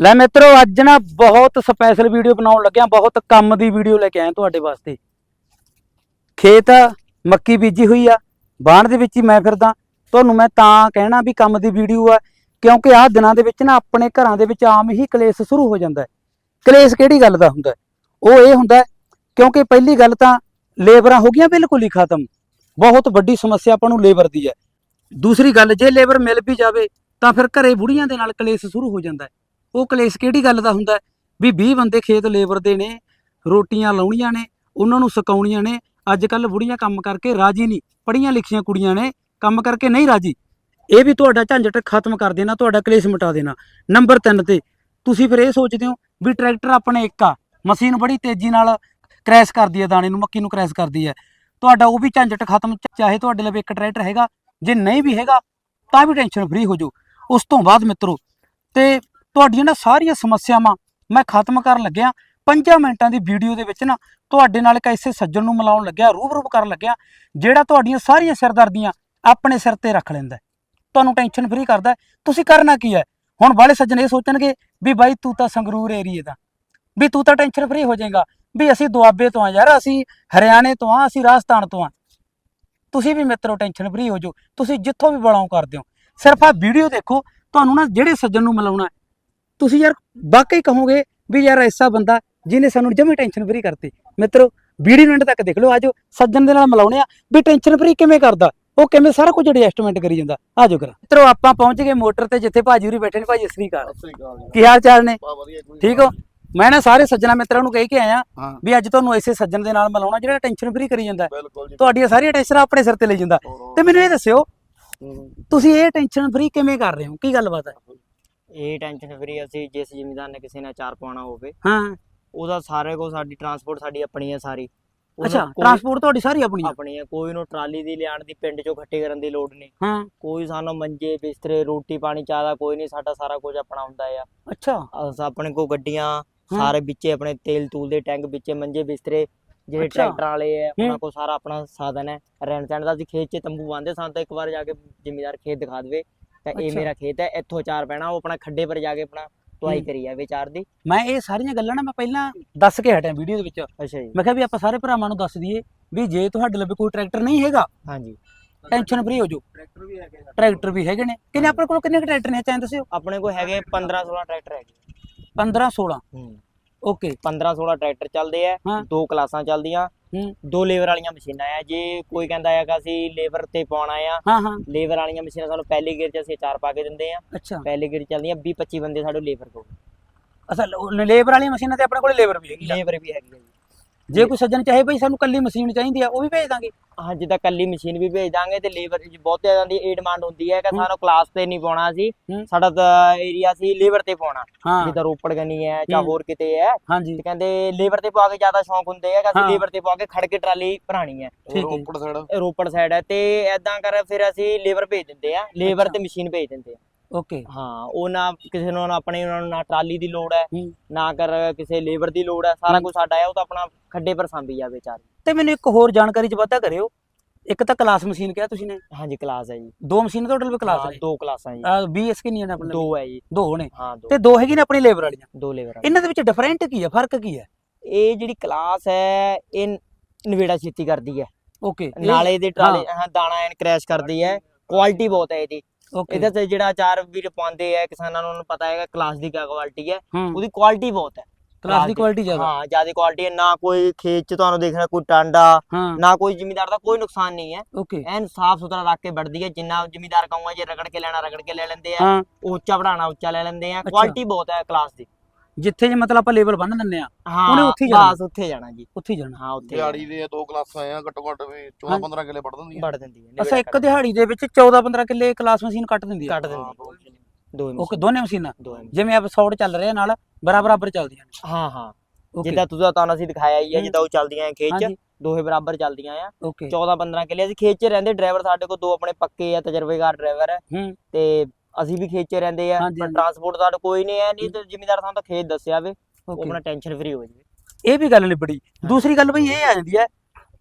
ਲੈ ਮਿੱਤਰੋ, ਅੱਜ ਨਾ ਬਹੁਤ ਸਪੈਸ਼ਲ ਵੀਡੀਓ ਬਣਾਉਣ ਲੱਗਿਆ ਬਹੁਤ ਕੰਮ ਦੀ ਵੀਡੀਓ ਲੈ ਕੇ ਆਇਆ ਤੁਹਾਡੇ ਵਾਸਤੇ। ਖੇਤ ਮੱਕੀ ਬੀਜੀ ਹੋਈ ਆ ਬਾਣ ਦੇ ਵਿੱਚ ਹੀ ਮੈਂ ਫਿਰਦਾ, ਤੁਹਾਨੂੰ ਮੈਂ ਤਾਂ ਕਹਿਣਾ ਵੀ ਕੰਮ ਦੀ ਵੀਡੀਓ ਆ, ਕਿਉਂਕਿ ਆਹ ਦਿਨਾਂ ਦੇ ਵਿੱਚ ਨਾ ਆਪਣੇ ਘਰਾਂ ਦੇ ਵਿੱਚ ਆਮ ਹੀ ਕਲੇਸ਼ ਸ਼ੁਰੂ ਹੋ ਜਾਂਦਾ ਹੈ। ਕਲੇਸ਼ ਕਿਹੜੀ ਗੱਲ ਦਾ ਹੁੰਦਾ ਉਹ ਇਹ ਹੁੰਦਾ ਕਿਉਂਕਿ ਪਹਿਲੀ ਗੱਲ ਤਾਂ ਲੇਬਰਾਂ ਹੋ ਗਈਆਂ ਬਿਲਕੁਲ ਹੀ ਖਤਮ, ਬਹੁਤ ਵੱਡੀ ਸਮੱਸਿਆ ਆਪਾਂ ਨੂੰ ਲੇਬਰ ਦੀ ਹੈ। ਦੂਸਰੀ ਗੱਲ, ਜੇ ਲੇਬਰ ਮਿਲ ਵੀ ਜਾਵੇ, ਤਾਂ ਫਿਰ ਘਰੇ ਬੁੜੀਆਂ ਦੇ ਨਾਲ ਕਲੇਸ਼ ਸ਼ੁਰੂ ਹੋ ਜਾਂਦਾ ਹੈ। ਉਹ ਕਲੇਸ਼ ਕਿਹੜੀ ਗੱਲ ਦਾ ਹੁੰਦਾ ਹੈ? ਵੀ 20 ਬੰਦੇ ਖੇਤ ਲੇਬਰ ਦੇ ਨੇ, ਰੋਟੀਆਂ ਲਾਉਣੀਆਂ ਨੇ, ਉਹਨਾਂ ਨੂੰ ਸੁਕਾਉਣੀਆਂ ਨੇ ਅੱਜ ਕੱਲ ਬੁੜੀਆਂ ਕੰਮ ਕਰਕੇ ਰਾਜੀ ਨਹੀਂ ਪੜੀਆਂ ਲਿਖੀਆਂ ਕੁੜੀਆਂ ਨੇ, ਕੰਮ ਕਰਕੇ ਨਹੀਂ ਰਾਜੀ। ਇਹ ਵੀ ਤੁਹਾਡਾ ਝੰਜਟ ਖਤਮ ਕਰ ਦੇਣਾ, ਤੁਹਾਡਾ ਕਲੇਸ਼ ਮਿਟਾ ਦੇਣਾ। ਨੰਬਰ 3 ਤੇ, ਤੁਸੀਂ ਫਿਰ ਇਹ ਸੋਚਦੇ ਹੋ ਵੀ ਟਰੈਕਟਰ ਆਪਣੇ ਇੱਕ ਆ, ਮਸ਼ੀਨ ਬੜੀ ਤੇਜ਼ੀ ਨਾਲ ਕ੍ਰੈਸ਼ ਕਰਦੀ ਹੈ, ਦਾਣੇ ਨੂੰ, ਮੱਕੀ ਨੂੰ ਕ੍ਰੈਸ਼ ਕਰਦੀ ਹੈ। ਤੁਹਾਡਾ ਉਹ ਵੀ ਝੰਜਟ ਖਤਮ, ਚਾਹੇ ਤੁਹਾਡੇ ਲਵੇ ਇੱਕ ਟਰੈਕਟਰ ਹੈਗਾ, ਜੇ ਨਹੀਂ ਵੀ ਹੈਗਾ, ਤਾਂ ਵੀ ਟੈਨਸ਼ਨ ਫ੍ਰੀ ਹੋ ਜਾਓ। ਉਸ ਤੋਂ ਬਾਅਦ ਮਿੱਤਰੋ, ਤੇ ਤੁਹਾਡੀਆਂ ਨਾ ਸਾਰੀਆਂ ਸਮੱਸਿਆਵਾਂ ਮੈਂ ਖਤਮ ਕਰਨ ਲੱਗਿਆ। 5 ਮਿੰਟਾਂ ਦੀ ਵੀਡੀਓ ਦੇ ਵਿੱਚ ਨਾ ਤੁਹਾਡੇ ਨਾਲ ਇੱਕ ਐਸੇ ਸੱਜਣ ਨੂੰ ਮਿਲਾਉਣ ਲੱਗਿਆ, ਰੂਬਰੂ ਕਰਨ ਲੱਗਿਆ, ਜਿਹੜਾ ਤੁਹਾਡੀਆਂ ਸਾਰੀਆਂ ਸਿਰਦਰਦੀਆਂ ਆਪਣੇ ਸਿਰ ਤੇ ਰੱਖ ਲੈਂਦਾ ਤੁਹਾਨੂੰ ਟੈਨਸ਼ਨ ਫ੍ਰੀ ਕਰਦਾ ਤੁਸੀਂ ਕਰਨਾ ਕੀ ਹੈ? ਹੁਣ ਬਾਲੇ ਸੱਜਣ ਇਹ ਸੋਚਣਗੇ ਵੀ ਬਾਈ ਤੂੰ ਤਾਂ ਸੰਗਰੂਰ ਏਰੀਏ ਦਾ। ਵੀ ਤੂੰ ਤਾਂ ਟੈਨਸ਼ਨ ਫ੍ਰੀ ਹੋ ਜਾਏਗਾ। ਵੀ ਅਸੀਂ ਦੁਆਬੇ ਤੋਂ ਆ ਯਾਰ, ਅਸੀਂ ਹਰਿਆਣੇ ਤੋਂ ਆ ਅਸੀਂ ਰਾਜਸਥਾਨ ਤੋਂ ਆ ਤੁਸੀਂ ਵੀ ਮਿੱਤਰੋ ਟੈਨਸ਼ਨ ਫ੍ਰੀ ਹੋ ਜਾਓ। ਤੁਸੀਂ ਜਿੱਥੋਂ ਵੀ ਬਲੌਂਗ ਕਰਦੇ ਹੋ। ਸਿਰਫ ਆ ਵੀਡੀਓ ਦੇਖੋ, ਤੁਹਾਨੂੰ ਨਾ ਜਿਹੜੇ ਸੱਜਣ ਨੂੰ ਮਿਲਾਉਣਾ ਤੁਸੀਂ ਯਾਰ ਵਾਕਈ ਕਹੋਗੇ ਵੀ ਯਾਰ ਐਸਾ ਬੰਦਾ ਜਿਹਨੇ ਸਾਨੂੰ ਜਮੀ ਟੈਨਸ਼ਨ ਫ੍ਰੀ ਕਰਤੀ। ਮਿੱਤਰੋ ਵੀਡੀਓ ਨੂੰ ਤੱਕ ਦੇਖ ਲਓ ਆਜੋ ਸੱਜਣ ਦੇ ਨਾਲ ਮਿਲਾਉਣੇ ਆ ਵੀ ਟੈਨਸ਼ਨ ਫ੍ਰੀ ਕਿਵੇਂ ਕਰਦਾ ਉਹ ਕਿਵੇਂ ਸਾਰਾ ਕੁਝ ਐਡਜਸਟਮੈਂਟ ਕਰੀ ਜਾਂਦਾ। ਆਜੋ ਕਰਾ। ਮਿੱਤਰੋ ਆਪਾਂ ਪਹੁੰਚ ਗਏ ਮੋਟਰ ਤੇ ਜਿੱਥੇ ਭਾਜੀ ਹੋਰੀ ਬੈਠੇ ਨੇ ਭਾਜੀ ਸ੍ਰੀ ਅਕਾਲ। ਕੀ ਹਾਲ ਚਾਲ ਨੇ? ਠੀਕ ਹੋ? ਮੈਂ ਨਾ ਸਾਰੇ ਸੱਜਣਾ ਮਿੱਤਰਾਂ ਨੂੰ ਕਹਿ ਕੇ ਆਇਆ ਵੀ ਅੱਜ ਤੁਹਾਨੂੰ ਐਸੇ ਸੱਜਣ ਦੇ ਨਾਲ ਮਿਲਾਉਣਾ ਜਿਹੜਾ ਟੈਨਸ਼ਨ ਫ੍ਰੀ ਕਰੀ ਜਾਂਦਾ। ਤੁਹਾਡੀਆਂ ਸਾਰੀਆਂ ਟੈਨਸ਼ਨਾਂ ਆਪਣੇ ਸਿਰ ਤੇ ਲਈ ਜਾਂਦਾ। ਤੇ ਮੈਨੂੰ ਇਹ ਦੱਸਿਓ ਤੁਸੀਂ ਇਹ ਟੈਨਸ਼ਨ ਫ੍ਰੀ ਕਿਵੇਂ ਕਰ ਰਹੇ ਹੋ? ਕੀ ਗੱਲਬਾਤ ਹੈ? ਇਹ ਟੈਨਸ਼ਨ ਫਰੀ ਅਸੀਂ ਜਿਸ ਜ਼ਿਮੀਦਾਰ ਨੇ ਕਿਸੇ ਨੇ ਚਾਰ ਪਾਉਣਾ ਹੋਵੇ ਹਾਂ। ਉਹਦਾ ਸਾਰੇ ਕੋ ਸਾਡੀ ਟਰਾਂਸਪੋਰਟ ਸਾਡੀ ਆਪਣੀ ਹੈ ਸਾਰੀ। ਅੱਛਾ ਟਰਾਂਸਪੋਰਟ ਤੁਹਾਡੀ ਸਾਰੀ ਆਪਣੀ ਆ? ਆਪਣੀ ਹੈ ਕੋਈ ਨੂੰ ਟਰਾਲੀ ਦੀ ਲਿਆਣ ਦੀ ਪਿੰਡ ਚੋਂ ਇਕੱਠੇ ਕਰਨ ਦੀ ਲੋੜ ਨਹੀਂ। ਹਾਂ। ਕੋਈ ਸਾਨੂੰ ਮੰਜੇ ਬਿਸਤਰੇ ਰੋਟੀ ਪਾਣੀ ਚਾਹਦਾ ਕੋਈ ਨਹੀਂ ਸਾਡਾ ਸਾਰਾ ਕੁਝ ਆਪਣਾ ਹੁੰਦਾ ਆ। ਅੱਛਾ। ਅਸ ਆਪਣੇ ਕੋ ਗੱਡੀਆਂ ਸਾਰੇ ਵਿੱਚੇ ਆਪਣੇ ਤੇਲ ਤੂਲ ਦੇ ਟੈਂਕ ਵਿੱਚੇ ਮੰਜੇ ਬਿਸਤਰੇ ਜਿਹੜੇ। ਟਰੈਕਟਰ ਵਾਲੇ ਆ ਹੂੰ। ਉਹਨਾਂ ਕੋ ਸਾਰਾ ਆਪਣਾ ਸਾਧਨ ਹੈ। ਰਹਿਣ ਸਹਿਣ ਦਾ ਅਸੀਂ ਖੇਤ 'ਚ ਤੰਬੂ ਬੰਨਦੇ ਸਾਨੂੰ ਤਾਂ ਇੱਕ ਵਾਰ ਜਾ ਕੇ ਜ਼ਿਮੀਦਾਰ ਖੇਤ ਦਿਖਾ ਦੇਵੇ। ਤਾਂ ਇਹ। ਮੇਰਾ ਖੇਤ ਹੈ ਇੱਥੋਂ ਚਾਰ ਪੈਣਾ ਉਹ ਆਪਣਾ ਖੱਡੇ ਪਰ ਜਾ ਕੇ ਆਪਣਾ ਹੂੰ। ਕਰੀ ਜਾਵੇ ਚਾਰ ਦੀ। ਮੈਂ ਇਹ ਸਾਰੀਆਂ ਗੱਲਾਂ ਨਾ ਮੈਂ ਪਹਿਲਾਂ ਦੱਸ ਕੇ ਹਟਿਆ ਵੀਡੀਓ ਦੇ ਵਿੱਚ। ਅੱਛਾ ਜੀ। ਮੈਂ ਕਿਹਾ ਵੀ ਆਪਾਂ ਸਾਰੇ ਭਰਾਵਾਂ ਨੂੰ ਦੱਸ ਦਈਏ ਵੀ ਜੇ ਤੁਹਾਡੇ ਲਵੇ ਕੋਈ ਟਰੈਕਟਰ ਨਹੀਂ ਹੈਗਾ ਹਾਂਜੀ। ਟੈਨਸ਼ਨ ਫ੍ਰੀ ਹੋ ਜਾਓ। ਟਰੈਕਟਰ ਵੀ ਹੈਗੇ ਟਰੈਕਟਰ ਵੀ ਹੈਗੇ ਨੇ। ਕਿੰਨੇ ਆਪਣੇ ਕੋਲ ਕਿੰਨੇ ਟਰੈਕਟਰ ਨੇ? ਚਾਹੇ ਦੱਸਿਓ। ਆਪਣੇ ਕੋਲ ਹੈਗੇ 15 16 ਟਰੈਕਟਰ ਹੈਗੇ। 15 16 ਹੂੰ। ਓਕੇ। 15 16 ਟਰੈਕਟਰ ਚੱਲਦੇ ਆ ਹਾਂ। ਦੋ ਕਲਾਸਾਂ ਚੱਲਦੀਆਂ ਹੂੰ। ਦੋ ਲੇਬਰ ਵਾਲੀਆਂ ਮਸ਼ੀਨਾਂ ਆ। ਜੇ ਕੋਈ ਕਹਿੰਦਾ ਹੈਗਾ ਅਸੀਂ ਲੇਬਰ ਤੇ ਪਾਉਣਾ ਆ ਹਾਂ ਹਾਂ। ਲੇਬਰ ਵਾਲੀਆਂ ਮਸ਼ੀਨਾਂ ਸਾਨੂੰ ਪਹਿਲੀ ਗੇਅਰ 'ਚ ਅਸੀਂ ਚਾਰ ਪਾ ਕੇ ਦਿੰਦੇ ਆ। ਅੱਛਾ। ਪਹਿਲੀ ਗੇਅਰ ਚੱਲਦੀਆਂ 20 25 ਬੰਦੇ ਸਾਡੇ ਲੇਬਰ ਕੋਲ। ਅਸਲ ਲੇਬਰ ਵਾਲੀਆਂ ਮਸ਼ੀਨਾਂ ਤੇ ਆਪਣੇ ਕੋਲ ਲੇਬਰ ਵੀ ਹੈਗੀ ਆ। ਲੇਬਰ ਵੀ ਹੈਗੀ ਆ ਜੀ। ਜੇ ਕੋਈ ਸੱਜਣ ਚਾਹੇ ਭਈ ਸਾਨੂੰ ਕੱਲੀ ਮਸ਼ੀਨ ਚਾਹੀਦੀ ਆ ਉਹ ਵੀ ਭੇਜ ਦਾਂਗੇ ਹਾਂ ਜਿੱਦਾਂ ਕੱਲੀ ਮਸ਼ੀਨ ਵੀ ਭੇਜ ਦਾਂਗੇ ਤੇ ਲੇਬਰ ਦੀ ਬਹੁਤ ਜ਼ਿਆਦਾ ਦੀ ਇਹ ਡਿਮਾਂਡ ਹੁੰਦੀ ਹੈ ਕਿ। ਸਾਨੂੰ ਕਲਾਸ ਤੇ ਨਹੀਂ ਪਾਉਣਾ ਸੀ। ਸਾਡਾ ਤਾਂ ਏਰੀਆ ਸੀ ਲੇਬਰ ਤੇ ਪਾਉਣਾ ਜਿੱਦਾਂ ਰੋਪੜ ਗਨੀ ਹੈ ਜਾਂ। ਹੋਰ ਕਿਤੇ ਹੈ ਹਾਂਜੀ ਤੇ ਕਹਿੰਦੇ ਲੇਬਰ ਤੇ ਪਾ ਕੇ ਜ਼ਿਆਦਾ ਸ਼ੌਂਕ ਹੁੰਦੇ ਆ ਕਿ ਅਸੀਂ। ਲੇਬਰ ਤੇ ਪਾ ਕੇ ਖੜ ਕੇ ਟਰਾਲੀ ਭਰਾਣੀ ਹੈ। ਰੋਪੜ ਸਾਈਡ ਇਹ ਰੋਪੜ ਸਾਈਡ ਹੈ ਤੇ ਐਦਾਂ ਕਰ ਫਿਰ ਅਸੀਂ ਲੇਬਰ ਭੇਜ ਦਿੰਦੇ ਆ ਲੇਬਰ। ਤੇ ਮਸ਼ੀਨ ਭੇਜ ਦਿੰਦੇ ਆ ਓਕੇ ਹਾਂ ਉਹ ਨਾ ਕਿਸੇ ਨੂੰ ਨਾ ਆਪਣੇ ਉਹਨਾਂ ਨੂੰ ਨਾ ਟਰਾਲੀ ਦੀ ਲੋੜ ਹੈ। ਨਾ ਕਰ ਕਿਸੇ ਲੇਬਰ ਦੀ ਲੋੜ ਹੈ ਸਾਰਾ। ਕੁਝ ਸਾਡਾ ਹੈ ਉਹ ਤਾਂ ਆਪਣਾ ਖੱਡੇ ਪਰ ਸਾਂਭੀ ਜਾਵੇ ਚਾਰ ਤੇ ਮੈਨੂੰ ਇੱਕ ਹੋਰ ਜਾਣਕਾਰੀ ਚ ਵਾਧਾ ਕਰਿਓ। ਇੱਕ ਤਾਂ ਕਲਾਸ ਮਸ਼ੀਨ ਕਿਹਾ ਤੁਸੀਂ ਨੇ? ਹਾਂਜੀ ਕਲਾਸ ਹੈ ਜੀ। ਦੋ ਮਸ਼ੀਨ ਤੁਹਾਡੇ ਕੋਲ ਕਲਾਸ ਹਾਂ, ਦੋ ਕਲਾਸਾਂ ਜੀ। ਬੀਐਸ ਕਿੰਨੀਆਂ ਨੇ ਆਪਣੇ ਦੋ ਹੈ ਜੀ। ਦੋ ਨੇ ਹਾਂ ਦੋ। ਤੇ ਦੋ ਹੈਗੀ ਨੇ ਆਪਣੀ ਲੇਬਰ ਵਾਲੀਆਂ? ਦੋ ਲੇਬਰ ਇਹਨਾਂ ਦੇ ਵਿੱਚ ਡਿਫਰੈਂਟ ਕੀ ਹੈ? ਫ਼ਰਕ ਕੀ ਹੈ? ਇਹ ਜਿਹੜੀ ਕਲਾਸ ਹੈ ਇਹ ਨਵੇੜਾ ਛੇਤੀ ਕਰਦੀ ਹੈ। ਓਕੇ ਨਾਲੇ ਦੇ ਟਰਾਲੇ ਹਾਂ ਦਾਣਾ ਐਨ ਕ੍ਰੈਸ਼ ਕਰਦੀ ਹੈ। ਕੁਆਲਿਟੀ ਬਹੁਤ ਹੈ ਇਹਦੀ। ਓਕੇ ਇਹਦੇ ਤੇ ਜਿਹੜਾ ਚਾਰ ਵੀਰ ਪਾਉਂਦੇ ਆ ਕਿਸਾਨਾਂ ਨੂੰ ਉਹਨੂੰ ਪਤਾ ਹੈਗਾ ਕਲਾਸ ਦੀ ਕੀ ਕੁਆਲਿਟੀ ਹੈ। ਉਹਦੀ ਕੁਆਲਿਟੀ ਬਹੁਤ ਹੈ। ਕਲਾਸ ਦੀ ਕੁਆਲਿਟੀ ਜ਼ਿਆਦਾ। ਹਾਂ ਜ਼ਿਆਦਾ ਕੁਆਲਿਟੀ ਹੈ। ਨਾ ਕੋਈ ਖੇਤ ਚ ਤੁਹਾਨੂੰ ਦੇਖਣਾ ਕੋਈ ਟਾਂਡਾ ਨਾ ਕੋਈ ਜ਼ਿਮੀਦਾਰ ਦਾ ਕੋਈ ਨੁਕਸਾਨ ਨਹੀਂ ਹੈ। ਓਕੇ ਐਨ ਸਾਫ਼ ਸੁਥਰਾ ਰੱਖ ਕੇ ਵੱਢਦੀ ਹੈ। ਜਿੰਨਾ ਜ਼ਿਮੀਦਾਰ ਕਹੂੰਗਾ ਜੇ ਰਗੜ ਕੇ ਲੈਣਾ ਰਗੜ ਕੇ ਲੈ ਲੈਂਦੇ ਆ। ਉੱਚਾ ਵਧਾਣਾ ਉੱਚਾ ਲੈ ਲੈਂਦੇ ਆ। ਕੁਆਲਿਟੀ ਬਹੁਤ ਹੈ ਕਲਾਸ ਦੀ। ਜਿੱਥੇ ਜੇ ਮਤਲਬ ਆਪਾਂ ਲੇਬਲ ਬੰਨ ਦਿੰਨੇ ਆ ਉਹਨੇ ਉੱਥੇ ਹੀ ਜਾਣਾ। ਬਸ ਉੱਥੇ ਜਾਣਾ ਜੀ। ਉੱਥੇ ਹੀ ਜਾਣਾ। ਹਾਂ ਉੱਥੇ ਦਿਹਾੜੀ ਦੇ ਦੋ ਕਲਾਸਾਂ ਆ ਘੱਟੋ ਘੱਟ ਵੀ 14 15 ਕਿਲੇ ਪੜ ਦਿੰਦੀਆਂ ਵੱਢ ਦਿੰਦੀ ਹੈ ਅੱਛਾ ਇੱਕ ਦਿਹਾੜੀ ਦੇ ਵਿੱਚ 14 15 ਕਿੱਲੇ ਕਲਾਸ ਮਸ਼ੀਨ ਕੱਟ ਦਿੰਦੀ ਹੈ ਕੱਟ ਦਿੰਦੀ। ਦੋ ਓਕੇ ਦੋਨੇ ਮਸ਼ੀਨਾਂ? ਦੋ। ਜਿਵੇਂ ਆਪ ਸੌੜ ਚੱਲ ਰਿਹਾ ਨਾਲ ਬਰਾਬਰ ਬਰਾਬਰ ਚੱਲਦੀਆਂ ਨੇ। ਹਾਂ ਹਾਂ। ਜਿੱਦਾਂ ਤੁਸੀਂ ਤੁਹਾਨੂੰ ਅਸੀਂ ਦਿਖਾਇਆ ਹੀ ਹੈ। ਜਿੱਦਾਂ ਉਹ ਚੱਲਦੀਆਂ ਹੈ ਖੇਤ ਚ ਹਾਂਜੀ। ਦੋਹੇ ਬਰਾਬਰ ਚੱਲਦੀਆਂ ਆ। ਓਕੇ। 14 15 ਕਿੱਲੇ ਅਸੀਂ ਖੇਤ 'ਚ ਰਹਿੰਦੇ ਡਰਾਈਵਰ ਸਾਡੇ ਕੋਲ ਦੋ ਆਪਣੇ ਪੱਕੇ ਆ ਤਜਰਬੇਕਾਰ ਡਰਾਈਵਰ ਹੂੰ। ਤੇ ਅਸੀਂ ਵੀ ਖੇਤ 'ਚ ਰਹਿੰਦੇ ਆ ਹਾਂਜੀ, ਪਰ ਹਾਂਜੀ। ਟਰਾਂਸਪੋਰਟ ਦਾ ਕੋਈ ਨਹੀਂ ਹੈ ਨਹੀਂ ਤੇ ਜ਼ਿਮੀਦਾਰ ਸਾਨੂੰ ਤਾਂ ਖੇਤ ਦੱਸਿਆ ਵੇ ਉਹ ਆਪਣਾ ਟੈਨਸ਼ਨ ਫ੍ਰੀ ਹੋ ਜਾਵੇ। ਇਹ ਵੀ ਗੱਲ ਨਿਬੜੀ। ਦੂਸਰੀ ਗੱਲ ਬਈ ਇਹ ਆ ਜਾਂਦੀ ਹੈ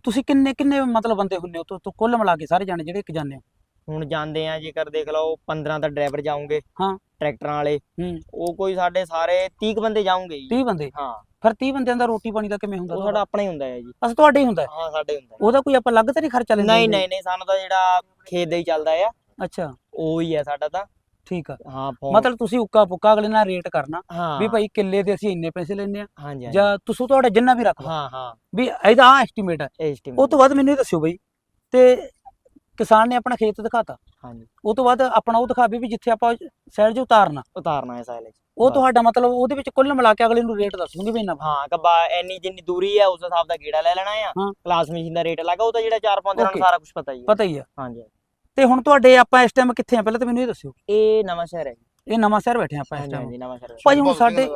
ਤੁਸੀਂ ਕਿੰਨੇ ਕਿੰਨੇ ਮਤਲਬ ਬੰਦੇ ਹੁੰਨੇ ਹੋ? ਤੋ ਕੁੱਲ ਮਿਲਾ ਕੇ ਸਾਰੇ ਜਾਣੇ ਜਿਹੜੇ ਇੱਕ ਜਾਂਦੇ ਹੋ? ਹੁਣ ਜਾਂਦੇ ਆ ਜੇਕਰ ਦੇਖ ਲਓ 15 ਤਾਂ ਡਰਾਈਵਰ ਜਾਉਂਗੇ ਹਾਂ। ਟਰੈਕਟਰਾਂ ਵਾਲੇ। ਹੂੰ। ਉਹ ਕੋਈ ਸਾਡੇ ਸਾਰੇ 30 ਕੁ ਬੰਦੇ ਜਾਉਂਗੇ ਜੀ। 30 ਬੰਦੇ? ਹਾਂ। ਫਿਰ 30 ਬੰਦਿਆਂ ਦਾ ਰੋਟੀ ਪਾਣੀ ਦਾ ਕਿਵੇਂ ਹੁੰਦਾ ਉਹ ਸਾਡਾ ਆਪਣਾ ਹੀ ਹੁੰਦਾ ਹੈ ਜੀ। ਅਸ ਤੁਹਾਡੇ ਹੀ ਹੁੰਦਾ ਹੈ? ਹਾਂ ਸਾਡੇ ਹੁੰਦਾ ਹੈ। ਉਹਦਾ ਕੋਈ ਆਪਾਂ ਅਲੱਗ ਤਾਂ ਨਹੀਂ ਖਰਚਾ ਲੈਂਦੇ ਨਹੀਂ ਹੁੰਦੇ? ਨਹੀਂ ਨਹੀਂ ਸਾਨੂੰ ਤਾਂ ਜਿਹੜਾ ਖੇਤ ਦਾ ਹੀ ਚੱਲਦਾ ਆ ਅੱਛਾ। ਉਹ ਹੀ ਹੈ ਸਾਡਾ ਤਾਂ। ਠੀਕ ਆ। ਹਾਂ ਫੋਨ ਮਤਲਬ ਤੁਸੀਂ ਉੱਕਾ ਪੁੱਕਾ ਅਗਲੇ ਨਾਲ ਰੇਟ ਕਰਨਾ ਹਾਂ। ਵੀ ਭਾਈ ਕਿੱਲੇ ਦੇ ਅਸੀਂ ਇੰਨੇ ਪੈਸੇ ਲੈਣੇ ਆ ਹਾਂਜੀ ਹਾਂਜੀ। ਜਾਂ ਤੁਸੀਂ ਤੁਹਾਡਾ ਜਿੰਨਾ ਵੀ ਰੱਖ ਲਓ। ਹਾਂ ਹਾਂ। ਵੀ ਇਹਦਾ ਆ। ਐਸਟੀਮੇਟ ਹੈ ਉਹ ਤੋਂ ਬਾਅਦ ਮੈਨੂੰ ਇਹ ਦੱਸਿਓ ਬਈ ਤੇ ਕਿਸਾਨ ਨੇ ਆਪਣਾ ਖੇਤ ਦਿਖਾਤਾ। ਹਾਂਜੀ। ਉਹ ਤੋਂ ਬਾਅਦ ਆਪਣਾ ਉਹ ਦਿਖਾਵੇ ਵੀ ਜਿੱਥੇ ਆਪਾਂ ਸਾਈਡ 'ਚ ਉਤਾਰਨਾ। ਉਤਾਰਨਾ ਹੈ ਸਾਇਲੇ ਉਹ ਬਸ। ਤੁਹਾਡਾ ਮਤਲਬ ਉਹਦੇ ਵਿੱਚ ਕੁੱਲ ਮਿਲਾ ਕੇ ਅਗਲੇ ਨੂੰ ਰੇਟ ਦੱਸੂਗੀ ਵੀ ਇੰਨਾ। ਹਾਂ ਕੱਬਾ ਇੰਨੀ ਜਿੰਨੀ ਦੂਰੀ ਹੈ ਉਸ ਹਿਸਾਬ ਦਾ ਗੇੜਾ ਲੈ ਲੈਣਾ ਆ। ਹਾਂ। ਕਲਾਸ ਮਸ਼ੀਨ ਦਾ ਰੇਟ ਲੱਗਾ ਉਹ ਤਾਂ ਜਿਹੜਾ ਚਾਰ ਪਾਉਂਦੇ ਉਹਨਾਂ ਨੂੰ Okay. ਸਾਰਾ ਕੁਝ ਪਤਾ ਹੀ ਹੈ ਪਤਾ ਹੀ ਆ। ਹਾਂਜੀ। ਤੇ ਹੁਣ ਤੁਹਾਡੇ ਆਪਾਂ ਇਸ ਟਾਈਮ ਕਿੱਥੇ ਆ? ਪਹਿਲਾਂ ਤਾਂ ਮੈਨੂੰ ਇਹ ਦੱਸਿਓ। ਇਹ ਨਵਾਂ ਸ਼ਹਿਰ ਹੈ ਜੀ। ਇਹ ਨਵਾਂ ਸ਼ਹਿਰ ਬੈਠੇ ਆਪਾਂ ਇਸ ਟਾਈਮ ਹਾਂਜੀ ਨਵਾਂ ਸ਼ਹਿਰ। ਭਾਈ ਹੁਣ ਸਾਡੇ।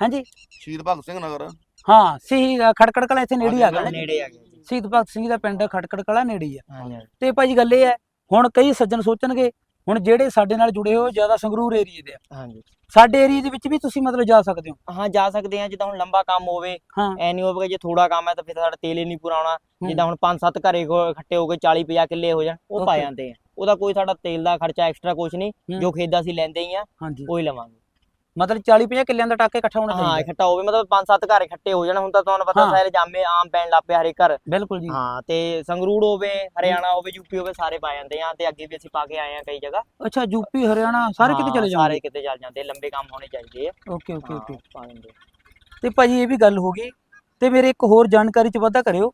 ਹਾਂਜੀ ਸ਼ਹੀਦ ਭਗਤ ਸਿੰਘ ਨਗਰ। ਹਾਂ ਸਹੀ ਖੜਕੜ ਕਲਾ ਇੱਥੇ ਨੇੜੇ ਹੀ ਆ ਗਿਆ। ਨੇੜੇ ਆ ਗਿਆ ਜੀ। ਸ਼ਹੀਦ ਭਗਤ ਸਿੰਘ ਦਾ ਪਿੰਡ ਖੜਕੜ ਕਲਾ ਨੇੜੇ ਹੀ ਆ। ਹਾਂਜੀ। ਤੇ ਭਾਜੀ ਗੱਲ ਇਹ ਹੈ ਹੁਣ ਕਈ ਸੱਜਣ ਸੋਚਣਗੇ ਹੁਣ ਜਿਹੜੇ ਸਾਡੇ ਨਾਲ ਜੁੜੇ ਹੋਏ ਜ਼ਿਆਦਾ ਸੰਗਰੂਰ ਏਰੀਏ ਦੇ ਆ। ਹਾਂਜੀ। ਸਾਡੇ ਏਰੀਏ ਦੇ ਵਿੱਚ ਵੀ ਤੁਸੀਂ ਮਤਲਬ ਜਾ ਸਕਦੇ ਹੋ? ਹਾਂ ਜਾ ਸਕਦੇ ਆ ਜਿੱਦਾਂ ਹੁਣ ਲੰਬਾ ਕੰਮ ਹੋਵੇ ਹਾਂ। ਐ ਨਹੀਂ ਹੋਵੇਗਾ ਜੇ ਥੋੜਾ ਕੰਮ ਹੈ ਤਾਂ ਫਿਰ ਸਾਡਾ ਤੇਲ ਹੀ ਨਹੀਂ ਪੂਰਾ ਆਉਣਾ ਜਿੱਦਾਂ ਹੁਣ 5-7 ਘਰੇ ਇਕੱਠੇ ਹੋ ਗਏ 40-50 ਕਿੱਲੇ ਹੋ ਜਾਣ ਉਹ ਪਾ. ਜਾਂਦੇ ਆ। ਉਹਦਾ ਕੋਈ ਸਾਡਾ ਤੇਲ ਦਾ ਖਰਚਾ ਐਕਸਟਰਾ ਕੁਝ ਨਹੀਂ ਹੂੰ। ਜੋ ਖੇਤ ਦਾ ਅਸੀਂ ਲੈਂਦੇ ਹੀ ਆ ਹਾਂਜੀ। ਉਹ ਹੀ ਲਵਾਂਗੇ। ਮਤਲਬ 40 50 ਕਿੱਲਿਆਂ ਦਾ ਟਾਕੇ ਇਕੱਠਾ ਹੋਣਾ ਹਾਂ ਚਾਹੀਦਾ। ਇਕੱਠਾ ਹੋਵੇ ਮਤਲਬ 5-7 ਘਰ ਇਕੱਠੇ ਹੋ ਜਾਣ ਹੁਣ ਤਾਂ ਤੁਹਾਨੂੰ ਪਤਾ ਹਾਂ। ਸਾਰੇ ਜਾਮੇ ਆਮ ਪੈਣ ਲੱਗ ਪਏ ਹਰੇਕ ਘਰ। ਬਿਲਕੁਲ ਜੀ। ਹਾਂ ਤੇ ਸੰਗਰੂਰ ਹੋਵੇ ਹਰਿਆਣਾ ਹੋਵੇ ਯੂਪੀ ਹੋਵੇ ਸਾਰੇ ਪਾ ਜਾਂਦੇ ਆ ਤੇ ਅੱਗੇ ਵੀ ਅਸੀਂ ਪਾ ਕੇ ਆਏ ਆ ਕਈ ਜਗ੍ਹਾ। ਅੱਛਾ ਯੂਪੀ ਹਰਿਆਣਾ ਸਾਰੇ ਕਿਤੇ ਹਾਂ, ਚਲੇ ਸਾਰੇ ਜਾਣਗੇ ਕਿਤੇ ਚੱਲ ਜਾਂਦੇ ਲੰਬੇ ਕੰਮ ਹੋਣੇ ਚਾਹੀਦੇ ਆ। ਓਕੇ ਓਕੇ ਹਾਂ, ਓਕੇ ਪਾ ਜਾਂਦੇ ਤੇ ਭਾਜੀ ਇਹ ਵੀ ਗੱਲ ਹੋ ਗਈ ਤੇ ਮੇਰੇ ਇੱਕ ਹੋਰ ਜਾਣਕਾਰੀ ਚ ਵਾਧਾ ਕਰਿਓ।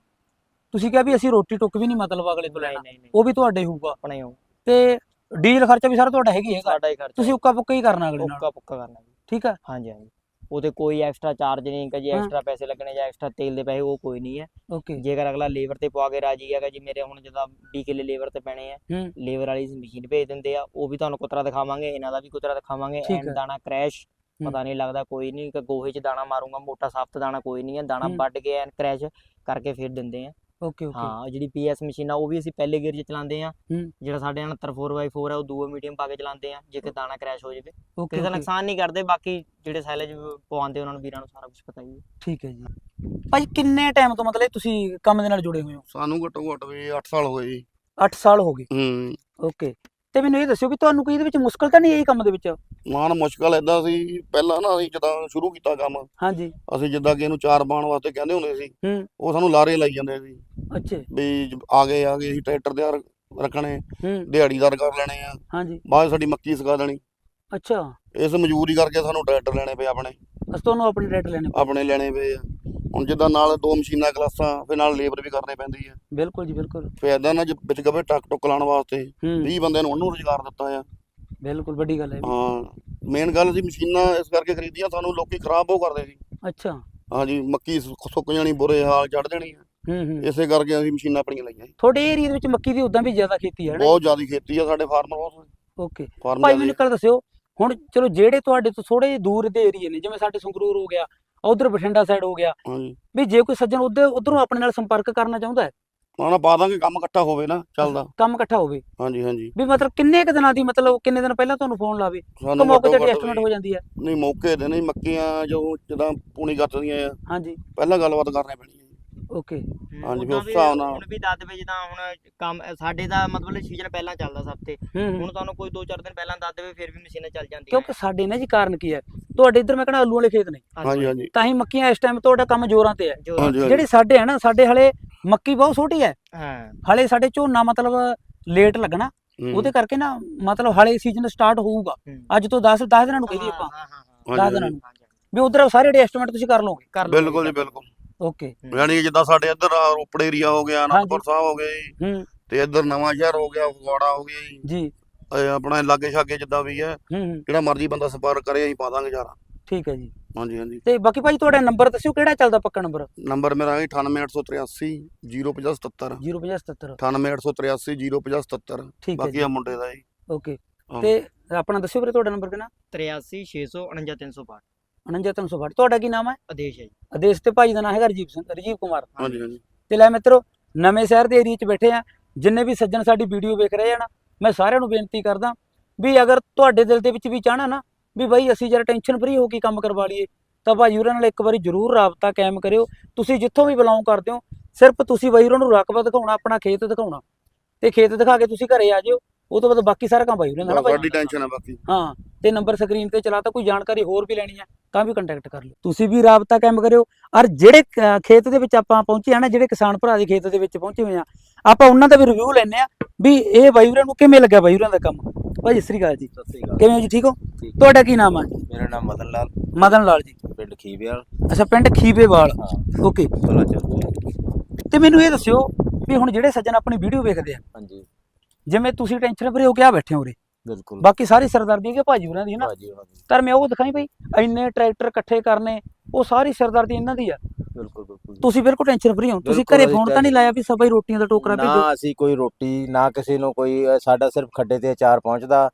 ਤੁਸੀਂ ਕਿਹਾ ਵੀ ਅਸੀਂ ਰੋਟੀ ਟੁੱਕ ਵੀ ਨਹੀਂ ਮਤਲਬ ਅਗਲੇ ਤੋਂ ਲੈਣਾ। ਨਹੀਂ ਨਹੀਂ ਉਹ ਵੀ ਤੁਹਾਡੇ ਹੋਊਗਾ। ਆਪਣੇ ਹੋ ਤੇ ਡੀਜ਼ਲ ਖਰਚਾ ਵੀ ਸਾਰਾ ਤੁਹਾਡਾ ਹੈਗੀ ਹੈਗਾ। ਸਾਡਾ ਹੀ ਖਰਚਾ। ਤੁਸੀਂ ਉੱਕਾ ਪੁੱਕਾ ਹੀ ਕਰਨਾ ਅਗਲੇ ਨਾਲ। ਪੁੱਕਾ ਪੁੱਕਾ ਕਰਨਾ ਜੀ। ਠੀਕ ਆ? ਹਾਂਜੀ ਹਾਂਜੀ। ਉਹਦੇ ਕੋਈ ਐਕਸਟਰਾ ਚਾਰਜ ਨਹੀਂ ਕਿ ਜੀ ਹਾਂ। ਐਕਸਟਰਾ ਪੈਸੇ ਲੱਗਣੇ ਜਾਂ ਐਕਸਟਰਾ ਤੇਲ ਦੇ ਪੈਸੇ ਉਹ ਕੋਈ ਨਹੀਂ ਹੈ। ਓਕੇ। ਜੇਕਰ ਅਗਲਾ ਲੇਬਰ ਤੇ ਪਵਾ ਕੇ ਰਾਜੀ ਹੈਗਾ ਜੀ ਮੇਰੇ ਹੁਣ ਜਦੋਂ 20 ਕਿੱਲੇ ਲੇਬਰ ਤੇ ਪੈਣੇ ਆ ਹੂੰ। ਲੇਬਰ ਵਾਲੀ ਮਸ਼ੀਨ ਭੇਜ ਦਿੰਦੇ ਆ ਉਹ ਵੀ ਤੁਹਾਨੂੰ ਕੁਤਰਾ ਦਿਖਾਵਾਂਗੇ ਇਹਨਾਂ ਦਾ ਵੀ ਕੁਤਰਾ ਦਿਖਾਵਾਂਗੇ ਠੀਕ ਹੈ। ਦਾਣਾ ਕ੍ਰੈਸ਼ ਹੂੰ। ਪਤਾ ਨਹੀਂ ਲੱਗਦਾ ਕੋਈ ਨਹੀਂ ਕਿ ਗੋਹੇ 'ਚ ਦਾਣਾ ਮਾਰੂੰਗਾ ਮੋਟਾ ਸਾਫਤ ਦਾਣਾ ਕੋਈ ਨਹੀਂ ਹੈ ਦਾਣਾ ਹੂੰ। ਵੱਢ ਕੇ ਐਨ ਕ੍ਰੈਸ਼ ਕਰਕੇ ਫਿਰ ਦਿੰਦੇ ਆ। ਓਕੇ ਓਕੇ ਹਾਂ ਜਿਹੜੀ ਪੀਐਸ ਮਸ਼ੀਨ ਆ ਉਹ ਵੀ ਅਸੀਂ ਪਹਿਲੇ ਗੇਅਰ 'ਚ ਚਲਾਉਂਦੇ ਆ ਹੂੰ। ਜਿਹੜਾ ਸਾਡੇ 69 4x4 ਹੈ ਉਹ ਦੂਆ ਮੀਡੀਅਮ ਪਾ ਕੇ ਚਲਾਉਂਦੇ ਆ ਜੇ ਕਿ ਦਾਣਾ ਕ੍ਰੈਸ਼ ਹੋ ਜਾਵੇ। ਓਕੇ ਕਿਸੇ ਦਾ ਓਕੇ ਨੁਕਸਾਨ ਨਹੀਂ ਕਰਦੇ ਬਾਕੀ ਜਿਹੜੇ ਸਾਈਲੇਜ ਪਵਾਉਂਦੇ ਉਹਨਾਂ ਨੂੰ ਵੀਰਾਂ ਨੂੰ ਸਾਰਾ ਕੁਝ ਪਤਾ ਹੀ ਹੈ। ਠੀਕ ਹੈ ਜੀ। ਭਾਜੀ ਕਿੰਨੇ ਟਾਈਮ ਤੋਂ ਮਤਲਬ ਤੁਸੀਂ ਕੰਮ ਦੇ ਨਾਲ ਜੁੜੇ ਹੋਏ ਹੋ? ਸਾਨੂੰ ਘੱਟੋ ਘੱਟ ਵੀ 8 ਸਾਲ ਹੋਏ ਜੀ। 8 ਸਾਲ ਹੋ ਗਏ। ਹੂੰ। ਓਕੇ ਤੇ ਮੈਨੂੰ ਇਹ ਦੱਸਿਓ ਵੀ ਤੁਹਾਨੂੰ ਕੋਈ ਇਹਦੇ ਵਿੱਚ ਮੁਸ਼ਕਲ ਤਾਂ ਨਹੀਂ ਆਈ ਕੰਮ ਦੇ ਵਿੱਚ? ਮਾਨ ਮੁਸ਼ਕਲ ਏਦਾਂ ਸੀ ਪਹਿਲਾਂ ਨਾ ਅਸੀਂ ਜਦੋਂ ਸ਼ੁਰੂ ਕੀਤਾ ਕੰਮ। ਹਾਂਜੀ। ਅਸੀਂ ਜਿੱਦਾਂ ਕਿ ਇਹਨੂੰ ਚਾਰ ਪਾਉਣ ਵਾਸਤੇ ਕਹਿੰਦੇ ਹੁੰਦੇ ਸੀ ਹੂੰ। ਉਹ ਸਾਨੂੰ ਲਾਰੇ ਲਾਈ ਜਾਂਦੇ ਸੀ। ਅੱਛਾ। ਵੀ ਜ- ਆ ਗਏ ਆ ਗਏ ਅਸੀਂ ਟਰੈਕਟਰ ਤਿਆਰ ਰੱਖਣੇ ਹੂੰ। ਦਿਹਾੜੀਦਾਰ ਕਰ ਲੈਣੇ ਆ। ਹਾਂਜੀ। ਬਾਅਦ 'ਚ ਸਾਡੀ ਮੱਕੀ ਸੁਕਾ ਦੇਣੀ। ਅੱਛਾ। ਇਸ ਮਜ਼ਦੂਰੀ ਕਰਕੇ ਸਾਨੂੰ ਟਰੈਕਟਰ ਲੈਣੇ ਪਏ ਆਪਣੇ। ਅਸ ਤੁਹਾਨੂੰ ਆਪਣੇ ਰੇਟ ਲੈਣੇ ਪਏ। ਆਪਣੇ ਲੈਣੇ ਪਏ ਆ। ਹੁਣ ਜਿੱਦਾਂ ਨਾਲ ਦੋ ਮਸ਼ੀਨਾਂ ਕਲਾਸਾਂ ਫਿਰ ਨਾਲ ਲੇਬਰ ਵੀ ਕਰਨੀ ਪੈਂਦੀ ਆ। ਬਿਲਕੁਲ ਜੀ ਬਿਲਕੁਲ। ਫਿਰ ਏਦਾਂ ਨਾ ਜੇ ਵਿੱਚ ਗਵੇ ਟੱਕ ਟੁੱਕ ਲਾਉਣ ਵਾਸਤੇ ਹੂੰ। 20 ਬੰਦਿਆਂ ਨੂੰ ਉਹਨੂੰ ਰੁਜ਼ਗਾਰ ਦਿੱਤਾ ਆ। ਬਿਲਕੁਲ ਵੱਡੀ ਗੱਲ ਹੈ ਇਹ ਵੀ। ਹਾਂ ਮੇਨ ਗੱਲ ਸੀ ਮਸ਼ੀਨਾਂ ਇਸ ਕਰਕੇ ਖਰੀਦੀਆਂ ਸਾਨੂੰ ਲੋਕੀ ਖਰਾਬ ਬਹੁਤ ਕਰਦੇ ਸੀ। ਅੱਛਾ। ਹਾਂਜੀ ਮੱਕੀ ਸੁੱਕ ਸੁੱਕ ਜਾਣੀ ਬੁਰੇ ਹਾਲ ਚੜ ਜਾਣੀ ਆ। ਹੂੰ ਹੂੰ। ਇਸੇ ਕਰਕੇ ਅਸੀਂ ਮਸ਼ੀਨਾਂ ਆਪਣੀਆਂ ਲਈਆਂ ਜੀ। ਤੁਹਾਡੇ ਏਰੀਆ ਦੇ ਵਿੱਚ ਮੱਕੀ ਦੀ ਉਦਾਂ ਵੀ ਜ਼ਿਆਦਾ ਖੇਤੀ ਹੈ ਨਾ ਬਹੁਤ ਜ਼ਿਆਦਾ ਖੇਤੀ ਆ ਸਾਡੇ ਫਾਰਮਰ ਬਹੁਤ ਓਕੇ। ਭਾਈ ਮੈਨੂੰ ਕੱਲ ਦੱਸਿਓ ਹੁਣ ਚਲੋ ਜਿਹੜੇ ਤੁਹਾਡੇ ਤੋਂ ਥੋੜੇ ਦੂਰ ਦੇ ਏਰੀਏ ਨੇ ਜਿਵੇਂ ਸਾਡੇ ਸੰਗਰੂਰ ਹੋ ਗਿਆ ਉਧਰ ਬਠਿੰਡਾ ਸਾਈਡ ਹੋ ਗਿਆ। ਹਾਂਜੀ। ਵੀ ਜੇ ਕੋਈ ਸੱਜਣ ਉਧਰ ਉਧਰੋਂ ਆਪਣੇ ਨਾਲ ਸੰਪਰਕ ਕਰਨਾ ਚਾਹੁੰਦਾ ਹੈ? ਉਹਨਾਂ ਪਾ ਦਾਂਗੇ ਕੰਮ ਇਕੱਠਾ ਹੋਵੇ ਨਾ ਚੱਲਦਾ। ਕੰਮ ਇਕੱਠਾ ਹੋਵੇ? ਹਾਂਜੀ ਹਾਂਜੀ। ਵੀ ਮਤਲਬ ਕਿੰਨੇ ਕੁ ਦਿਨਾਂ ਦੀ ਮਤਲਬ ਕਿੰਨੇ ਦਿਨ ਪਹਿਲਾਂ ਤੁਹਾਨੂੰ ਫੋਨ ਲਾਵੇ? ਸਾਨੂੰ ਮੌਕੇ ਤੇ ਐਸਟੀਮੇਟ ਹੋ ਜਾਂਦੀ ਹੈ। ਨਹੀਂ ਮੌਕੇ ਤੇ ਨਹੀਂ ਮੱਕੀਆਂ ਜਦੋਂ ਜਦਾਂ ਪੂਣੀ ਗੱਤਦੀਆਂ ਆ। ਹਾਂਜੀ। ਪਹਿਲਾਂ ਗੱਲਬਾਤ ਕਰਨੀ ਪੈਣੀ ਜੀ। ਓਕੇ ਹਾਂਜੀ, ਫਿਰ ਉਸ ਵੀ ਹਿਸਾਬ ਨਾਲ। ਹੁਣ ਵੀ ਦੱਸ ਦੇਵੇ ਜਿੱਦਾਂ ਹੁਣ ਕੰਮ ਸਾਡੇ ਦਾ ਮਤਲਬ ਸੀਜ਼ਨ ਪਹਿਲਾਂ ਚੱਲਦਾ ਸਭ ਤੇ। ਹੂੰ ਹੂੰ। ਹੁਣ ਤੁਹਾਨੂੰ ਕੋਈ 2-4 ਦਿਨ ਪਹਿਲਾਂ ਦੱਸ ਦੇਵੇ ਫਿਰ ਵੀ ਮਸ਼ੀਨਾਂ ਚੱਲ ਜਾਂਦੀਆਂ। ਕਿਉਂਕਿ ਸਾਡੇ ਨਾ ਜੀ ਕਾਰਨ ਕੀ ਹੈ? ਤੁਹਾਡੇ ਇੱਧਰ ਮੈਂ ਕਹਿੰਦਾ ਆਲੂ ਵਾਲੇ ਖੇਤ ਨੇ। ਹਾਂਜੀ ਹਾਂਜੀ ਤਾਂ ਹੀ ਮੱਕੀਆਂ ਇਸ ਟਾਈਮ ਤੁਹਾਡਾ ਕੰਮ ਜ਼ੋਰਾਂ ਤੇ ਹੈ। ਜੋ ਹਾਂਜੀ ਹਾਂਜੀ। ਜਿਹੜੇ ਸਾਡੇ ਹੈ ਨਾ ਸਾਡੇ ਹਲੇ ਮੱਕੀ ਬਹੁਤ ਛੋਟੀ ਹੈ। ਹਾਂ। ਹਲੇ ਸਾਡੇ ਝੋਨਾ ਮਤਲਬ ਲੇਟ ਲੱਗਣਾ। ਹੂੰ। ਉਹਦੇ ਕਰਕੇ ਨਾ ਮਤਲਬ ਹਲੇ ਸੀਜ਼ਨ ਸਟਾਰਟ ਹੋਊਗਾ। ਹੂੰ। ਅੱਜ ਤੋਂ 10 10 ਦਿਨਾਂ ਨੂੰ ਕਹੀ ਆਪਾਂ। ਹਾਂ ਹਾਂ ਹਾਂਜੀ, ਦੱਸ ਹਾਂਜੀ। ਦਿਨਾਂ ਨੂੰ। ਵੀ ਉਧਰ ਸਾਰੇ ਜਿਹੜੇ ਐਸਟੀਮੇਟ ਤੁਸੀਂ ਕਰ ਲਓਗੇ। ਕਰ ਲਓ ਬਿਲਕੁਲ ਜੀ ਬਿਲਕੁਲ। ਓਕੇ। ਯਾਨੀ ਕਿ ਜਿੱਦਾਂ ਸਾਡੇ ਇੱਧਰ ਆ ਰੋਪੜ ਏਰੀਆ ਹੋ ਗਿਆ ਅਨੰਦਪੁਰ ਸਾਹਿਬ ਹੋ ਗਿਆ ਜੀ। ਹੂੰ। ਤੇ ਇੱਧਰ ਨਵਾਂ ਸ਼ਹਿਰ ਹੋ ਗਿਆ ਫਗਵਾੜਾ ਹੋ ਗਿਆ ਜੀ। ਜੀ। ਇਹ ਆਪਣਾ ਲਾਗੇ ਛਾਗੇ ਜਿੱਦਾਂ ਵੀ ਹੈ ਜਿਹੜਾ ਮਰਜ਼ੀ ਬੰਦਾ ਸੰਪਰਕ ਕਰੇ ਅਸੀਂ ਪਾ ਦਾਂਗੇ ਯਾਰ ਠੀਕ ਹੈ ਜੀ। ਹਾਂਜੀ ਹਾਂਜੀ। ਤੇ ਬਾਕੀ ਭਾਈ ਤੁਹਾਡਾ ਨੰਬਰ ਦੱਸਿਓ ਕਿਹੜਾ ਚੱਲਦਾ ਪੱਕਾ ਨੰਬਰ? ਨੰਬਰ ਮੇਰਾ ਹੈ 98883 0577 05077 98883 0577 ਠੀਕ ਹੈ ਬਾਕੀ ਆ ਮੁੰਡੇ ਦਾ ਜੀ। ਓਕੇ। ਤੇ ਆਪਣਾ ਦੱਸਿਓ ਵੀਰੇ ਤੁਹਾਡਾ ਨੰਬਰ ਕਿਹਨਾਂ 83 649 362 49362 ਤੁਹਾਡਾ ਕੀ ਨਾਮ ਹੈ? ਆਦੇਸ਼ ਹੈ ਜੀ। ਆਦੇਸ਼ ਤੇ ਭਾਈ ਦਾ ਨਾਮ ਹੈਗਾ ਰਜੀਵ ਸਿੰਘ ਰਜੀਵ ਕੁਮਾਰ। ਹਾਂਜੀ ਹਾਂਜੀ। ਤੇ ਲੈ ਮਿੱਤਰੋ ਨਵੇਂ ਸ਼ਹਿਰ ਦੇ ਏਰੀਆ 'ਚ ਬੈਠੇ ਆ। ਜਿੰਨੇ ਵੀ ਸੱਜਣ ਸਾਡੀ ਵੀਡੀਓ ਵੇਖ ਰਹੇ ਆ ਨਾ ਮੈਂ ਸਾਰਿਆਂ ਨੂੰ ਬੇਨਤੀ ਕਰਦਾ ਵੀ ਅਗਰ ਤੁਹਾਡੇ ਦਿਲ ਦੇ ਵਿੱਚ ਵੀ ਚਾਹਣਾ ਨਾ ਵੀ ਬਾਈ ਅਸੀਂ ਜਰਾ ਟੈਨਸ਼ਨ ਫਰੀ ਹੋ ਕੇ ਕੰਮ ਕਰਵਾ ਲਈਏ ਤਾਂ ਭਾਈ ਉਹਨਾਂ ਨਾਲ ਇੱਕ ਵਾਰੀ ਜ਼ਰੂਰ ਰਾਬਤਾ ਕਾਇਮ ਕਰਿਓ। ਤੁਸੀਂ ਜਿੱਥੋਂ ਵੀ ਬਿਲੋਂਗ ਕਰਦੇ ਹੋ ਸਿਰਫ ਤੁਸੀਂ ਬਾਈ ਉਹਨਾਂ ਨੂੰ ਰਕਬਾ ਦਿਖਾਉਣਾ ਆਪਣਾ ਖੇਤ ਦਿਖਾਉਣਾ। ਤੇ ਖੇਤ ਦਿਖਾ ਕੇ ਤੁਸੀਂ ਘਰੇ ਆ ਜਿਓ। ਉਹ ਤੋਂ ਬਾਅਦ ਬਾਕੀ ਸਾਰਾ ਕੰਮ ਬਾਈ ਹੋਰਾਂ ਦਾ ਨਾ ਬਾਈ। ਵੱਡੀ ਟੈਨਸ਼ਨ ਹੈ ਬਾਕੀ। ਹਾਂ ਤੇ ਨੰਬਰ ਸਕਰੀਨ ਤੇ ਚਲਾਤਾ ਕੋਈ ਜਾਣਕਾਰੀ ਹੋਰ ਵੀ ਲੈਣੀ ਹੈ ਤਾਂ ਵੀ ਕੰਟੈਕਟ ਕਰ ਲਿਓ। ਤੁਸੀਂ ਵੀ ਰਾਬਤਾ ਕਾਇਮ ਕਰਿਓ। ਔਰ ਜਿਹੜੇ ਖੇਤ ਦੇ ਵਿੱਚ ਆਪਾਂ ਪਹੁੰਚੇ ਆ ਨਾ ਜਿਹੜੇ ਕਿਸਾਨ ਭਰਾ ਦੇ ਖੇਤ ਦੇ ਵਿੱਚ ਪਹੁੰਚੇ ਹੋਏ ਆ ਆਪਾਂ ਉਹਨਾਂ ਦਾ ਵੀ ਰਿਵਿਊ ਲੈਣੇ ਆ ਵੀ ਇਹ ਬਾਈ ਹੋਰਾਂ ਨੂੰ ਕਿਵੇਂ ਲੱਗਿਆ ਬਾਈ ਹੋਰਾਂ ਦਾ ਕੰਮ। ਭਾਈ ਸ੍ਰੀ ਅਕਾਲ ਜੀ। ਸਤਿ ਸ੍ਰੀ ਅਕਾਲ। ਕਿਵੇਂ ਹੋ ਜੀ ਠੀਕ ਹੋ। ਤੁਹਾਡਾ ਕੀ ਨਾਮ ਹੈ ਮੇਰਾ ਨਾਮ ਮਦਨ ਲਾਲ। ਮਦਨ ਲਾਲ ਜੀ। ਪਿੰਡ ਖੀਵੇਵਾਲ ਅੱਛਾ ਪਿੰਡ ਖੀਬੇਵਾਲ। ਹਾਂ। ਓਕੇ। ਤੇ ਮੈਨੂੰ ਇਹ ਦੱਸਿਓ ਵੀ ਹੁਣ ਜਿਹੜੇ ਸੱਜਣ ਆਪਣੀ ਵੀਡੀਓ ਵੇਖਦੇ ਆ ਹਾਂਜੀ। ਜਿਵੇਂ ਤੁਸੀਂ ਟੈਨਸ਼ਨ ਫਰੀ ਹੋ ਕੇ ਆ ਬੈਠੇ ਹੋ ਉਰੇ। ਬਿਲਕੁਲ। ਬਾਕੀ ਸਾਰੀ ਸਰਦਾਰਦੀ ਕਿ ਭਾਜੀ ਹੋਰਾਂ ਦੀ ਹੈ ਨਾ। ਉਹਨਾਂ ਮੈਂ ਉਹ ਦਿਖਾਈ ਬਈ ਇੰਨੇ ਟਰੈਕਟਰ ਇਕੱਠੇ ਕਰਨੇ ਉਹ ਸਾਰੀ ਸਰਦਾਰਦੀ ਇਹਨਾਂ ਦੀ ਆ। ਬਿਲਕੁਲ ਬਿਲਕੁਲ। ਤੁਸੀਂ ਬਿਲਕੁਲ ਟੈਨਸ਼ਨ ਫਰੀ ਹੋ। ਤੁਸੀਂ ਘਰੇ ਫੋਨ ਤਾਂ ਨਹੀਂ ਲਾਇਆ ਵੀ ਸਭਾ ਹੀ ਰੋਟੀਆਂ ਦਾ ਟੋਕਰਾ ਭੇਜੋ। ਨਾ ਅਸੀਂ ਕੋਈ ਰੋਟੀ ਨਾ ਕਿਸੇ ਨੂੰ ਕੋਈ ਸਾਡਾ ਸਿਰਫ ਖੱਡੇ ਤੇ ਅਚਾਰ ਪਹੁੰਚਦਾ।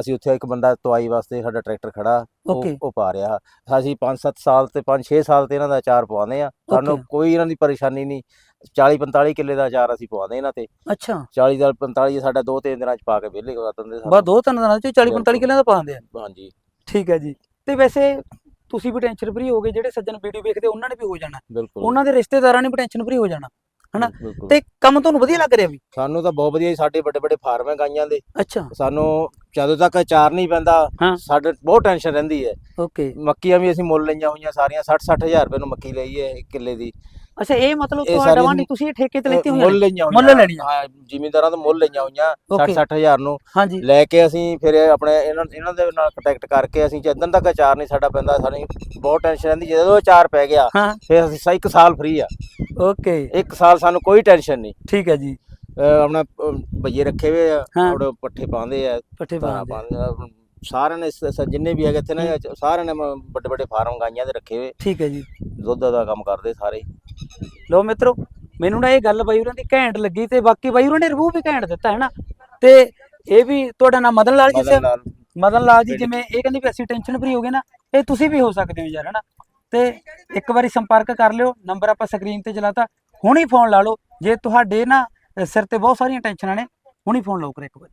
ਅਸੀਂ ਉੱਥੇ ਇੱਕ ਬੰਦਾ ਤਵਾਈ ਵਾਸਤੇ ਸਾਡਾ ਟਰੈਕਟਰ ਖੜਾ ਉਹ ਪਾ ਰਿਹਾ। ਅਸੀਂ 5-7 ਸਾਲ ਤੇ 5-6 ਸਾਲ ਤੇ ਇਹਨਾਂ ਦਾ ਅਚਾਰ ਪਵਾਉਂਦੇ ਆ ਸਾਨੂੰ. ਕੋਈ ਇਹਨਾਂ ਦੀ ਪਰੇਸ਼ਾਨੀ ਨਹੀਂ। 40-45 ਕਿੱਲੇ ਦਾ ਅਚਾਰ ਅਸੀਂ ਪਵਾਉਂਦੇ ਇਹਨਾਂ ਤੇ। ਅੱਛਾ। 40 ਦਾ 45 ਸਾਡਾ ਦੋ ਤਿੰਨ ਦਿਨਾਂ ਚ ਪਾ ਕੇ ਵਿਹਲੇ ਕਰ ਦਿੰਦੇ ਬਸ ਦੋ ਤਿੰਨ ਦਿਨਾਂ ਚ 40 45 ਕਿੱਲਿਆਂ ਦਾ ਪਾਉਂਦੇ ਆ। ਹਾਂਜੀ। ਠੀਕ ਹੈ ਜੀ। ਤੇ ਵੈਸੇ ਤੁਸੀਂ ਵੀ ਟੈਨਸ਼ਨ ਫਰੀ ਹੋਗੇ ਜਿਹੜੇ ਸੱਜਣ ਵੀਡੀਓ ਵੇਖਦੇ ਉਹਨਾਂ ਨੇ ਵੀ ਹੋ ਜਾਣਾ। ਬਿਲਕੁਲ। ਉਹਨਾਂ ਦੇ ਰਿਸ਼ਤੇਦਾਰਾਂ ਨੇ ਵੀ ਟੈਨਸ਼ਨ ਫਰੀ ਹੋ ਜਾਣਾ ਹਨਾ? ਤੇ ਕੰਮ ਤੁਹਾਨੂੰ ਵਧੀਆ ਲੱਗ ਰਿਹਾ ਵੀ? ਸਾਨੂੰ ਤਾਂ ਬਹੁਤ ਵਧੀਆ ਸਾਡੇ ਵੱਡੇ ਵੱਡੇ ਫਾਰਮ ਹੈ ਗਾਈਆਂ ਦੇ। ਅੱਛਾ। ਸਾਨੂੰ ਜਦੋਂ ਤੱਕ ਅਚਾਰ ਨਹੀਂ ਪੈਂਦਾ। ਸਾਡੇ ਬਹੁਤ ਟੈਨਸ਼ਨ ਰਹਿੰਦੀ ਹੈ। ਓਕੇ। ਮੱਕੀਆਂ ਵੀ ਅਸੀਂ ਮੁੱਲ ਲਈਆਂ ਹੋਈਆਂ ਸਾਰੀਆਂ 60 60000 ਰੁਪਏ ਨੂੰ ਮੱਕੀ ਲਈ ਹੈ ਇੱਕ ਕਿੱਲੇ ਦੀ। ਅੱਛਾ ਇਹ ਮਤਲਬ ਇਹ ਤੁਹਾਡਾ ਸਾਰੀ ਵਾ ਨਹੀਂ ਤੁਸੀਂ ਇਹ ਠੇਕੇ ਤੇ ਲੈਤੀ ਹੋਈ ਮੁੱਲ ਲਈਆਂ ਹੋਈਆਂ। ਮੁੱਲ ਲੈਣੀਆਂ। ਹਾਂ ਜ਼ਿਮੀਂਦਾਰਾਂ ਤੋਂ ਮੁੱਲ ਲਈਆਂ ਹੋਈਆਂ 60 Okay. 60000 ਨੂੰ। ਹਾਂਜੀ। ਲੈ ਕੇ ਅਸੀਂ ਫਿਰ ਆਪਣੇ ਇਹਨਾਂ ਇਹਨਾਂ ਦੇ ਨਾਲ ਕੰਟੈਕਟ ਕਰਕੇ ਅਸੀਂ ਜਦੋਂ ਤੱਕ ਅਚਾਰ ਨਹੀਂ ਸਾਡਾ ਪੈਂਦਾ ਸਾਨੂੰ ਬਹੁਤ ਟੈਨਸ਼ਨ ਰਹਿੰਦੀ। ਜਦੋਂ ਅਚਾਰ ਪੈ ਗਿਆ ਹਾਂ। ਫਿਰ ਅਸੀਂ ਸਾ- ਇੱਕ ਸਾਲ ਫ੍ਰੀ ਆ। ਓਕੇ। ਇੱਕ ਸਾਲ ਸਾਨੂੰ ਕੋਈ ਟੈਨਸ਼ਨ ਨਹੀਂ। ਠੀਕ ਹੈ ਜੀ। ਅਹ ਆਪਣਾ ਅਹ ਬਈਏ ਰੱਖੇ ਹੋਏ ਆ ਹਾਂ। ਔਰ ਪੱਠੇ ਪਾਉਂਦੇ ਆ ਪੱਠੇ ਧਾਰਾਂ ਪਾਉਂਦੇ ਆ। ਪਾਉਂਦੇ ਆ। ਸਾਰਿਆਂ ਨੇ ਸ- ਸ- ਜਿੰਨੇ ਵੀ ਹੈਗੇ ਇੱਥੇ ਨਾ ਸਾਰਿਆਂ ਨੇ ਵੱਡੇ ਵੱਡੇ ਫਾਰਮ ਗਾਈਆਂ ਦੇ ਰੱਖੇ ਹੋਏ। ਠੀਕ ਹੈ ਜੀ। ਦੁੱਧ ਦਾ ਕੰਮ ਕਰਦੇ ਸਾਰੇ। ਲੋ ਮਿੱਤਰੋ ਮੈਨੂੰ ਨਾ ਇਹ ਗੱਲ ਬਾਈ ਹੋਰਾਂ ਦੀ ਘੈਂਟ ਲੱਗੀ ਤੇ ਬਾਕੀ ਬਾਈ ਹੋਰਾਂ ਨੇ ਰਿਵਿਊ ਵੀ ਘੈਂਟ ਦਿੱਤਾ ਹੈ ਨਾ ਤੇ ਇਹ ਵੀ ਤੁਹਾਡਾ ਨਾਮ ਮਦਨ ਲਾਲ ਜੀ ਮਦਨ ਸੇ ਲਾਲ। ਮਦਨ ਲਾਲ ਜੀ ਜਿਵੇਂ ਇਹ ਕਹਿੰਦੇ ਵੀ ਅਸੀਂ ਟੈਨਸ਼ਨ ਫਰੀ ਹੋ ਗਏ ਨਾ ਇਹ ਤੁਸੀਂ ਵੀ ਹੋ ਸਕਦੇ ਹੋ ਯਾਰ ਹਨਾ? ਤੇ ਇੱਕ ਵਾਰੀ ਸੰਪਰਕ ਕਰ ਲਿਓ ਨੰਬਰ ਆਪਾਂ ਸਕਰੀਨ ਤੇ ਚਲਾਤਾ ਹੁਣੀ ਫੋਨ ਲਾ ਲਓ ਜੇ ਤੁਹਾਡੇ ਨਾ ਸਿਰ ਤੇ ਬਹੁਤ ਸਾਰੀਆਂ ਟੈਨਸ਼ਨਾਂ ਨੇ ਹੁਣੀ ਫੋਨ ਲਾਓ ਕਰ ਇੱਕ ਵਾਰੀ।